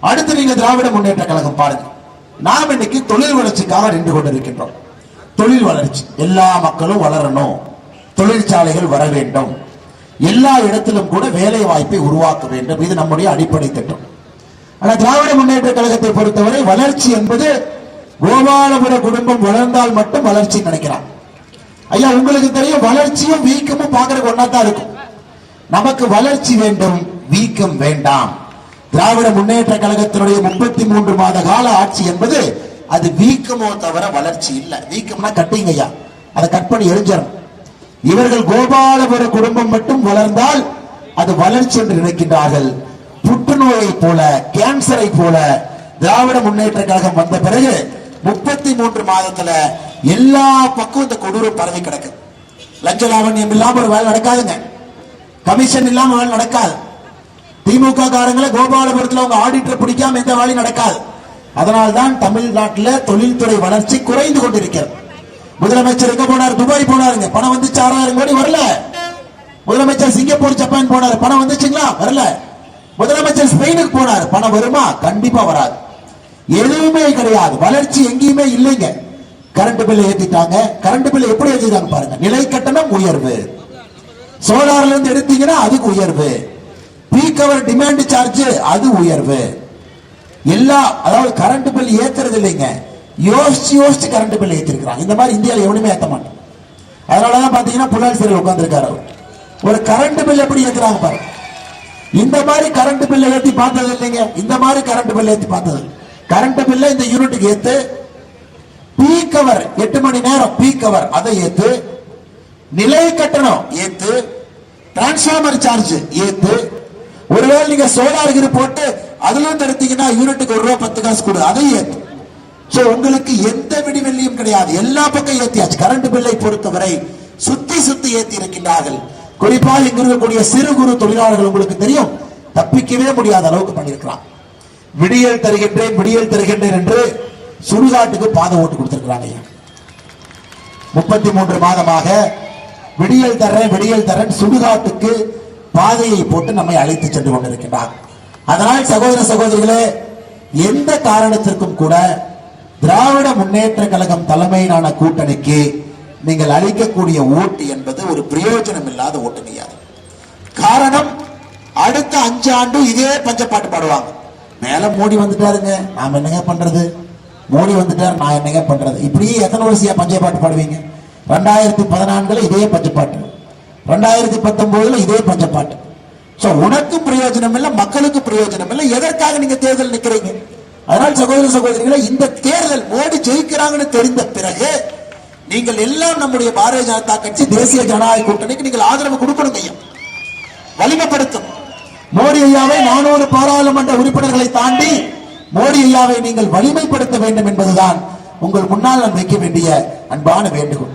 அடுத்து நீங்க திராவிட முன்னேற்ற கழகம் பாருங்க. நாம் இன்னைக்கு தொழில் வளர்ச்சிக்காக நின்று கொண்டிருக்கின்றோம். தொழில் வளர்ச்சி. எல்லா மக்களும் வளரணும். தொழிற்சாலைகள் வர வேண்டும். எல்லா இடத்திலும் கூட வேலை வாய்ப்பை உருவாக்க வேண்டும். இது நம்முடைய அடிப்படை திட்டம். ஆனா திராவிட முன்னேற்ற கழகத்தை பொறுத்தவரை வளர்ச்சி என்பது கோபாலபுர குடும்பம் வளர்ந்தால் மட்டும் வளர்ச்சி நினைக்கிறான். ஐயா உங்களுக்கு தெரியும் வளர்ச்சியும் வீக்கமும் பாக்குறதுக்கு ஒன்னா தான் இருக்கும். நமக்கு வளர்ச்சி வேண்டும் வீக்கம் வேண்டாம். திராவிட முன்னேற்ற கழகத்தினுடைய முப்பத்தி மூன்று மாத கால ஆட்சி என்பது அது வீக்கமோ தவிர வளர்ச்சி இல்லை. வீக்கம்னா கட்டிங்க ஐயா. அதை கட் பண்ணி எரிஞ்சிடும் இவர்கள் கோபாலபுர குடும்பம் மட்டும் வளர்ந்தால் அது வளர்ச்சி என்று நினைக்கின்றார்கள். புற்றுநோயை போல கேன்சரை போல திராவிட முன்னேற்ற கழகம் வந்த பிறகு முப்பத்தி மூன்று மாதத்துல எல்லா பக்கம் இந்த கொடூரம் பரவி கிடக்கு. லஞ்ச லாவண்யம் இல்லாம ஒரு வேலை நடக்காதுங்க. கமிஷன் இல்லாம வேலை நடக்காது. திமுக காரங்களை கோபாலபுரத்துல அவங்க ஆடிட்டர் பிடிக்காம எந்த வேலையும் நடக்காது. அதனால்தான் தமிழ்நாட்டில் தொழில்துறை வளர்ச்சி குறைந்து கொண்டிருக்கிறது. முதலமைச்சர் எங்க போனார்? துபாய் போனாருங்க. பணம் வந்துச்சு ஆறாயிரம் கோடி வரல. முதலமைச்சர் சிங்கப்பூர் ஜப்பான் போனார். பணம் வந்துச்சுங்களா? வரல. முதலமைச்சர் ஸ்பெயினுக்கு போனார். பணம் வருமா? கண்டிப்பா வராது. எதுவுமே கிடையாது. வளர்ச்சி எங்கேயுமே இல்லைங்க. கரண்ட் பில் ஏத்திட்டாங்க. கரண்ட் பில் எப்படி ஏத்திட்டாங்க பாருங்க. நிலை கட்டணம் உயர்வு. சோலார்ல இருந்து எடுத்தீங்கன்னா அதுக்கு உயர்வு. பீக் அவர் டிமாண்ட் சார்ஜ் அது உயர்வு. எல்லா அதாவது கரண்ட் பில் ஏத்துறது இல்லைங்க. யோசிச்சு யோசிச்சு கரண்ட் பில் ஏத்திருக்கிறாங்க. இந்த மாதிரி இந்தியாவில் எவனுமே ஏத்த அதனால தான் பார்த்தீங்கன்னா புலால் சிறையில் உட்காந்துருக்காரு அவர். ஒரு கரண்ட் பில் எப்படி ஏத்துறாங்க பாருங்க இந்த மாதிரி கரண்ட் பில்ல ஏற்றி பார்த்தது இல்லைங்க. இந்த மாதிரி கரண்ட் பில் ஏற்றி பார்த்தது கரண்ட் பில்ல இந்த யூனிட்டுக்கு ஏத்து பீக் அவர் எட்டு மணி நேரம் பீக் அவர் அதை ஏத்து நிலை கட்டணம் ஏத்து டிரான்ஸ்பார்மர் சார்ஜ் ஏத்து ஒருவேளை நீங்க சோலார் கிரு போட்டு அதுல இருந்து எடுத்தீங்கன்னா யூனிட்டுக்கு ஒரு ரூபா பத்து காசு கொடு அதை ஏத்து. சோ உங்களுக்கு எந்த விடிவெள்ளியும் கிடையாது. எல்லா பக்கம் ஏத்தியாச்சு. கரண்ட் பில்லை பொறுத்தவரை சுத்தி சுத்தி ஏத்தி இருக்கின்றார்கள். குறிப்பாக இங்க இருக்கக்கூடிய சிறு குறு தொழிலாளர்கள் உங்களுக்கு தெரியும். தப்பிக்கவே முடியாத அளவுக்கு பண்ணியிருக்கிறான். விடியல் தருகின்றேன் விடியல் தருகின்றேன் என்று சுடுகாட்டுக்கு பாதை ஓட்டு கொடுத்திருக்கிறாங்க முப்பத்தி மூன்று மாதமாக விடியல் தர்றேன் விடியல் தரேன் சுடுகாட்டுக்கு பாதையை போட்டு நம்மை அழைத்து சென்று கொண்டிருக்கின்றார். அதனால் சகோதர சகோதரிகளே எந்த காரணத்திற்கும் கூட திராவிட முன்னேற்ற கழகம் தலைமையிலான கூட்டணிக்கு நீங்கள் அளிக்கக்கூடிய ஓட்டு என்பது ஒரு பிரயோஜனம் இல்லாத ஓட்டுமையாது காரணம் அடுத்த அஞ்சு ஆண்டு இதே பஞ்சப்பாட்டு பாடுவாங்க. மேல மோடி வந்துட்டாருங்க நாம என்னங்க பண்றது? மோடி வந்துட்டாரு நான் என்னங்க பண்றது? இப்படியே எத்தனை வருஷம் பஞ்சப்பாட்டு பாடுவீங்க? ரெண்டாயிரத்தி பதினான்குல இதே பஞ்சப்பாட்டு. ரெண்டாயிரத்தி பத்தொன்பதுல இதே பஞ்சப்பாட்டு சோ உனக்கும் பிரயோஜனம் இல்லை மக்களுக்கு பிரயோஜனம் இல்லை எதற்காக நீங்க தேர்தல் நிக்கிறீங்க? அதனால் சகோதர சகோதரிகளை இந்த தேர்தல் மோடி ஜெயிக்கிறாங்கன்னு தெரிந்த பிறகு நீங்கள் எல்லாம் நம்முடைய பாரதிய ஜனதா கட்சி தேசிய ஜனநாயக கூட்டணிக்கு நீங்கள் ஆதரவு கொடுக்கணும் ஐயா. வலிமைப்படுத்தும். மோடி ஐயாவை நானூறு பாராளுமன்ற உறுப்பினர்களை தாண்டி மோடி ஐயாவை நீங்கள் வலிமைப்படுத்த வேண்டும் என்பதுதான் உங்கள் முன்னால் நான் வைக்க வேண்டிய அன்பான வேண்டுகோள்.